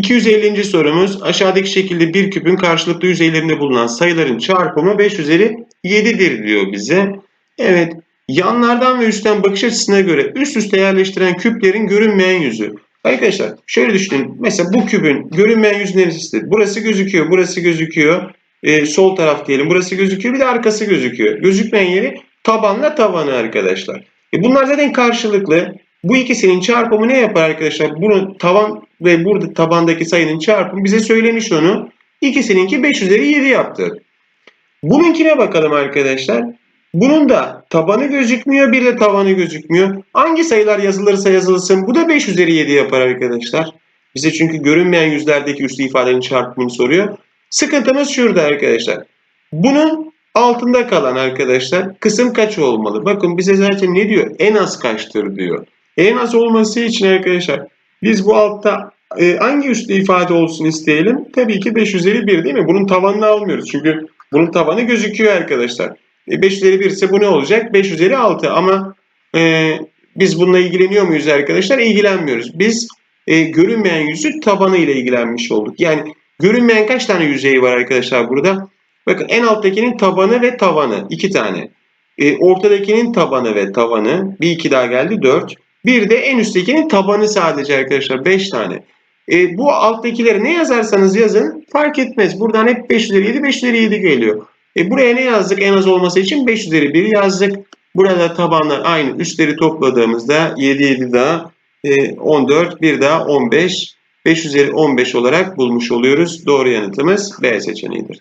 250. sorumuz aşağıdaki şekilde bir küpün karşılıklı yüzeylerinde bulunan sayıların çarpımı 5 üzeri 7'dir diyor bize. Evet yanlardan ve üstten bakış açısına göre üst üste yerleştiren küplerin görünmeyen yüzü. Arkadaşlar şöyle düşünün. Mesela bu küpün görünmeyen yüzü neresidir? Burası gözüküyor, burası gözüküyor. Ee, sol taraf diyelim. Burası gözüküyor. Bir de arkası gözüküyor. Gözükmeyen yeri tabanla tavanı arkadaşlar. E bunlar zaten karşılıklı. Bu ikisinin çarpımı ne yapar arkadaşlar? Bunu tavan ve burada tabandaki sayının çarpımı bize söylemiş onu. İkisininki 5 üzeri 7 yaptı. Bununkine bakalım arkadaşlar. Bunun da tabanı gözükmüyor, bir de tavanı gözükmüyor. Hangi sayılar yazılırsa yazılsın bu da 5 üzeri 7 yapar arkadaşlar. Bize çünkü görünmeyen yüzlerdeki üslü ifadenin çarpımını soruyor. Sıkıntımız şurada arkadaşlar. Bunun altında kalan arkadaşlar kısım kaç olmalı? Bakın bize zaten ne diyor? En az kaçtır diyor. En az olması için arkadaşlar biz bu altta e, hangi üslü ifade olsun isteyelim? Tabii ki 5 üzeri 1 değil mi? Bunun tavanını almıyoruz. Çünkü bunun tavanı gözüküyor arkadaşlar. E, 5 üzeri 1 ise bu ne olacak? 5 üzeri 6 ama e, biz bununla ilgileniyor muyuz arkadaşlar? İlgilenmiyoruz. Biz e, görünmeyen yüzü tabanı ile ilgilenmiş olduk. Yani görünmeyen kaç tane yüzeyi var arkadaşlar burada? Bakın en alttakinin tabanı ve tavanı. iki tane. E, ortadakinin tabanı ve tavanı. Bir iki daha geldi. Dört. Bir de en üsttekinin tabanı sadece arkadaşlar. Beş tane. E, bu alttakileri ne yazarsanız yazın fark etmez. Buradan hep 5 üzeri 7, 5 üzeri 7 geliyor. E, buraya ne yazdık en az olması için? 5 üzeri 1 yazdık. Burada tabanlar aynı. Üstleri topladığımızda 7, 7 daha e, 14, bir daha 15. 5 üzeri 15 olarak bulmuş oluyoruz. Doğru yanıtımız B seçeneğidir.